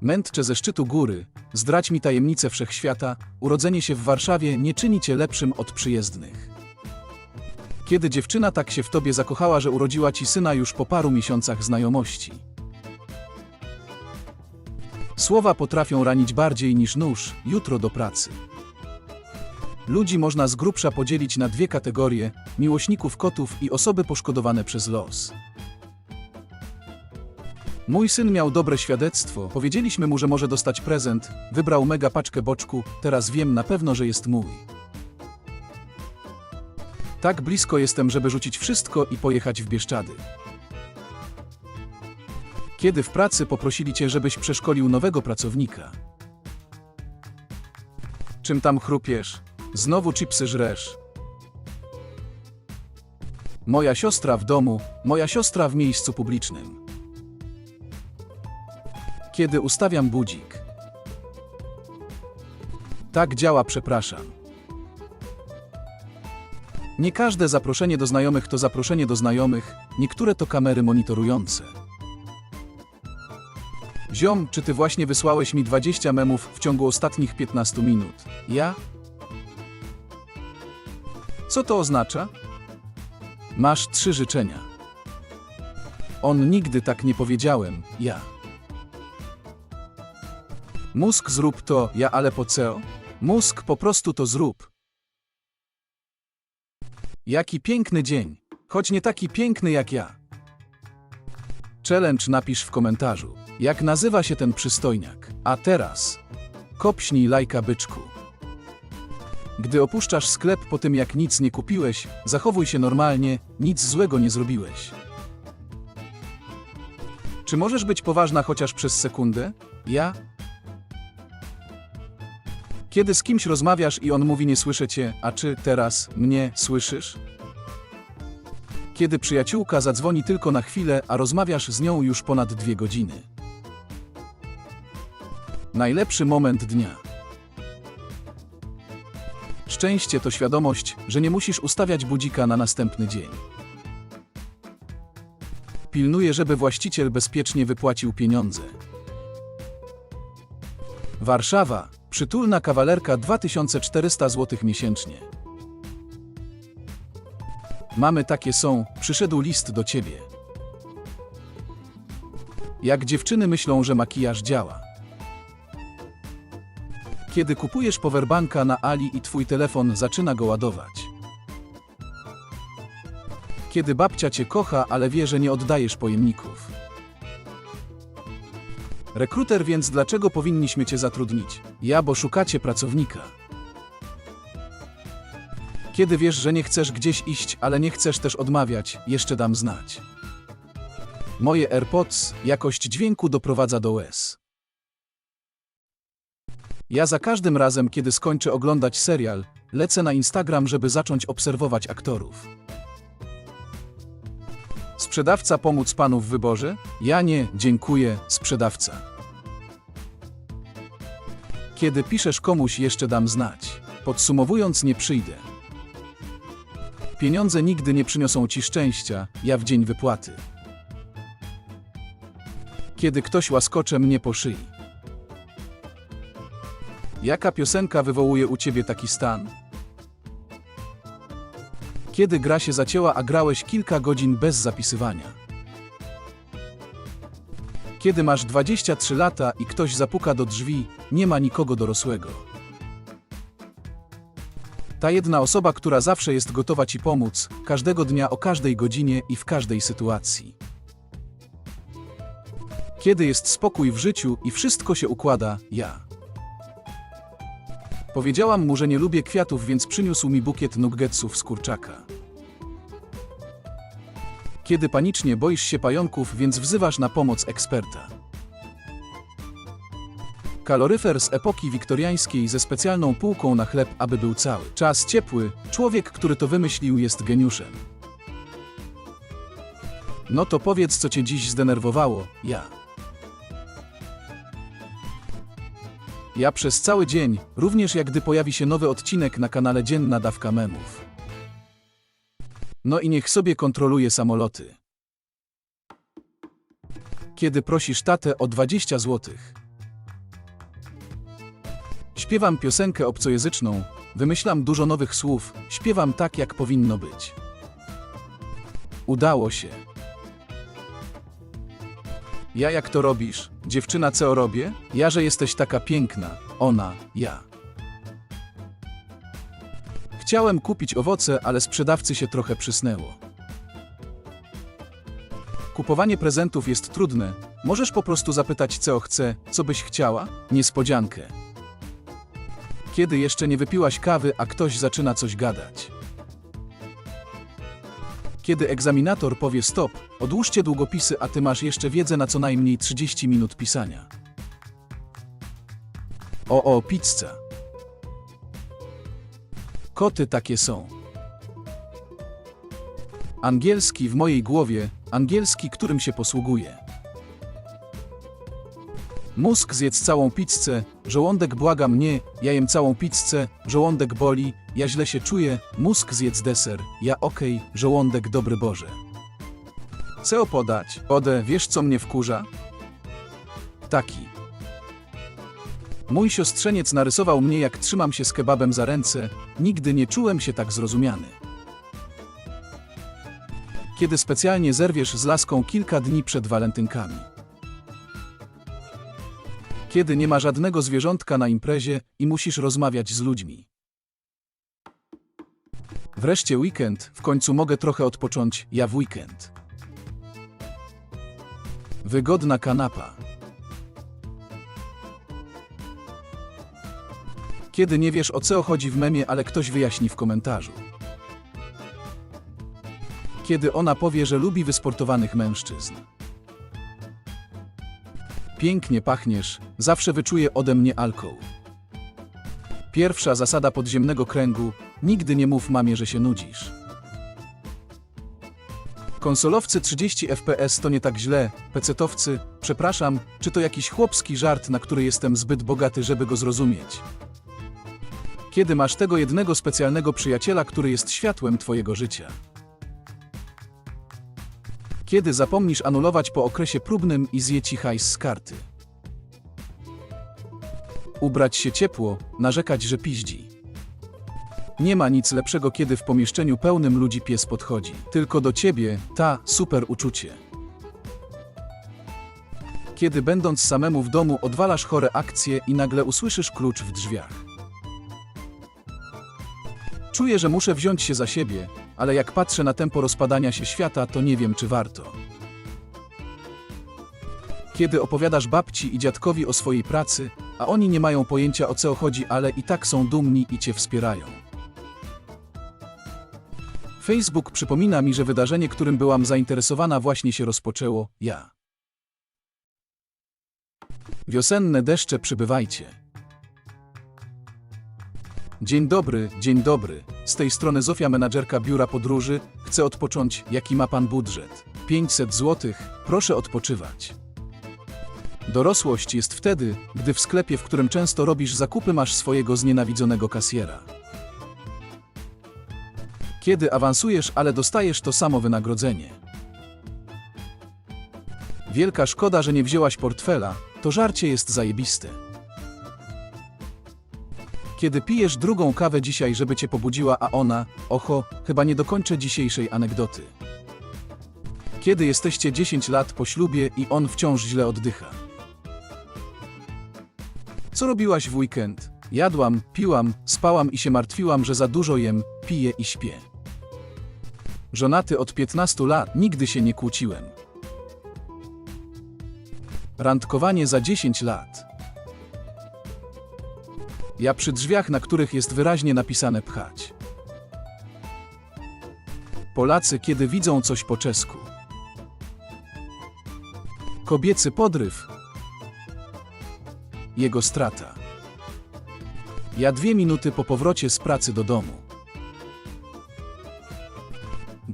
Mędrcze ze szczytu góry, zdrać mi tajemnicę wszechświata, urodzenie się w Warszawie nie czyni cię lepszym od przyjezdnych. Kiedy dziewczyna tak się w tobie zakochała, że urodziła ci syna już po paru miesiącach znajomości. Słowa potrafią ranić bardziej niż nóż, jutro do pracy. Ludzi można z grubsza podzielić na dwie kategorie: miłośników kotów i osoby poszkodowane przez los. Mój syn miał dobre świadectwo, powiedzieliśmy mu, że może dostać prezent, wybrał mega paczkę boczku, teraz wiem na pewno, że jest mój. Tak blisko jestem, żeby rzucić wszystko i pojechać w Bieszczady. Kiedy w pracy poprosili cię, żebyś przeszkolił nowego pracownika. Czym tam chrupiesz? Znowu chipsy żresz. Moja siostra w domu, moja siostra w miejscu publicznym. Kiedy ustawiam budzik. Tak działa, przepraszam. Nie każde zaproszenie do znajomych to zaproszenie do znajomych, niektóre to kamery monitorujące. Ziom, czy ty właśnie wysłałeś mi 20 memów w ciągu ostatnich 15 minut? Ja? Co to oznacza? Masz trzy życzenia. On nigdy tak nie powiedziałem, ja. Mózg zrób to, ja ale po co? Mózg po prostu to zrób. Jaki piękny dzień, choć nie taki piękny jak ja. Challenge napisz w komentarzu, jak nazywa się ten przystojniak. A teraz, kopśnij lajka byczku. Gdy opuszczasz sklep po tym jak nic nie kupiłeś, zachowuj się normalnie, nic złego nie zrobiłeś. Czy możesz być poważna chociaż przez sekundę? Ja? Kiedy z kimś rozmawiasz i on mówi nie słyszę cię, a czy teraz mnie słyszysz? Kiedy przyjaciółka zadzwoni tylko na chwilę, a rozmawiasz z nią już ponad dwie godziny. Najlepszy moment dnia. Szczęście to świadomość, że nie musisz ustawiać budzika na następny dzień. Pilnuje, żeby właściciel bezpiecznie wypłacił pieniądze. Warszawa, przytulna kawalerka 2400 zł miesięcznie. Mamy takie są, przyszedł list do ciebie. Jak dziewczyny myślą, że makijaż działa. Kiedy kupujesz powerbanka na Ali i twój telefon zaczyna go ładować. Kiedy babcia cię kocha, ale wie, że nie oddajesz pojemników. Rekruter, więc dlaczego powinniśmy cię zatrudnić? Ja, bo szukacie pracownika. Kiedy wiesz, że nie chcesz gdzieś iść, ale nie chcesz też odmawiać, jeszcze dam znać. Moje AirPods, jakość dźwięku doprowadza do łez. Ja za każdym razem, kiedy skończę oglądać serial, lecę na Instagram, żeby zacząć obserwować aktorów. Sprzedawca pomóc panu w wyborze? Ja nie, dziękuję, sprzedawca. Kiedy piszesz komuś, jeszcze dam znać. Podsumowując, nie przyjdę. Pieniądze nigdy nie przyniosą ci szczęścia, ja w dzień wypłaty. Kiedy ktoś łaskocze mnie po szyi. Jaka piosenka wywołuje u ciebie taki stan? Kiedy gra się zacięła, a grałeś kilka godzin bez zapisywania? Kiedy masz 23 lata i ktoś zapuka do drzwi, nie ma nikogo dorosłego. Ta jedna osoba, która zawsze jest gotowa ci pomóc, każdego dnia o każdej godzinie i w każdej sytuacji. Kiedy jest spokój w życiu i wszystko się układa, ja. Powiedziałam mu, że nie lubię kwiatów, więc przyniósł mi bukiet nuggetsów z kurczaka. Kiedy panicznie boisz się pająków, więc wzywasz na pomoc eksperta. Kaloryfer z epoki wiktoriańskiej ze specjalną półką na chleb, aby był cały. Czas ciepły, człowiek, który to wymyślił, jest geniuszem. No to powiedz, co cię dziś zdenerwowało, ja. Ja przez cały dzień, również jak gdy pojawi się nowy odcinek na kanale Dzienna Dawka Memów. No i niech sobie kontroluje samoloty. Kiedy prosisz tatę o 20 złotych. Śpiewam piosenkę obcojęzyczną, wymyślam dużo nowych słów, śpiewam tak, jak powinno być. Udało się. Ja jak to robisz? Dziewczyna co robię? Ja, że jesteś taka piękna. Ona, ja. Chciałem kupić owoce, ale sprzedawcy się trochę przysnęło. Kupowanie prezentów jest trudne. Możesz po prostu zapytać, co chce, co byś chciała? Niespodziankę. Kiedy jeszcze nie wypiłaś kawy, a ktoś zaczyna coś gadać. Kiedy egzaminator powie stop, odłóżcie długopisy, a ty masz jeszcze wiedzę na co najmniej 30 minut pisania. O, o, pizza. Koty takie są. Angielski w mojej głowie, angielski, którym się posługuję. Mózg zjedz całą pizzę, żołądek błaga mnie, ja jem całą pizzę, żołądek boli, ja źle się czuję, mózg zjedz deser, ja okej, żołądek dobry Boże. Co podać? Ode, wiesz co mnie wkurza? Taki. Mój siostrzeniec narysował mnie jak trzymam się z kebabem za ręce, nigdy nie czułem się tak zrozumiany. Kiedy specjalnie zerwiesz z laską kilka dni przed walentynkami. Kiedy nie ma żadnego zwierzątka na imprezie i musisz rozmawiać z ludźmi. Wreszcie weekend, w końcu mogę trochę odpocząć, ja w weekend. Wygodna kanapa. Kiedy nie wiesz o co chodzi w memie, ale ktoś wyjaśni w komentarzu. Kiedy ona powie, że lubi wysportowanych mężczyzn. Pięknie pachniesz, zawsze wyczuję ode mnie alkohol. Pierwsza zasada podziemnego kręgu: nigdy nie mów mamie, że się nudzisz. Konsolowcy 30 FPS to nie tak źle, pecetowcy, przepraszam, czy to jakiś chłopski żart, na który jestem zbyt bogaty, żeby go zrozumieć. Kiedy masz tego jednego specjalnego przyjaciela, który jest światłem twojego życia. Kiedy zapomnisz anulować po okresie próbnym i zje ci hajs z karty. Ubrać się ciepło, narzekać, że piździ. Nie ma nic lepszego, kiedy w pomieszczeniu pełnym ludzi pies podchodzi. Tylko do ciebie, ta, super uczucie. Kiedy będąc samemu w domu odwalasz chore akcje i nagle usłyszysz klucz w drzwiach. Czuję, że muszę wziąć się za siebie, ale jak patrzę na tempo rozpadania się świata, to nie wiem, czy warto. Kiedy opowiadasz babci i dziadkowi o swojej pracy, a oni nie mają pojęcia o co chodzi, ale i tak są dumni i cię wspierają. Facebook przypomina mi, że wydarzenie, którym byłam zainteresowana, właśnie się rozpoczęło ja. Wiosenne deszcze przybywajcie. Dzień dobry, dzień dobry. Z tej strony Zofia, menadżerka biura podróży. Chcę odpocząć. Jaki ma pan budżet? 500 zł. Proszę odpoczywać. Dorosłość jest wtedy, gdy w sklepie, w którym często robisz zakupy, masz swojego znienawidzonego kasjera. Kiedy awansujesz, ale dostajesz to samo wynagrodzenie. Wielka szkoda, że nie wzięłaś portfela, to żarcie jest zajebiste. Kiedy pijesz drugą kawę dzisiaj, żeby cię pobudziła, a ona, oho, chyba nie dokończę dzisiejszej anegdoty. Kiedy jesteście 10 lat po ślubie i on wciąż źle oddycha. Co robiłaś w weekend? Jadłam, piłam, spałam i się martwiłam, że za dużo jem, piję i śpię. Żonaty od 15 lat nigdy się nie kłóciłem. Randkowanie za 10 lat. Ja przy drzwiach, na których jest wyraźnie napisane pchać. Polacy, kiedy widzą coś po czesku. Kobiecy podryw. Jego strata. Ja dwie minuty po powrocie z pracy do domu.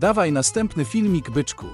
Dawaj następny filmik, byczku.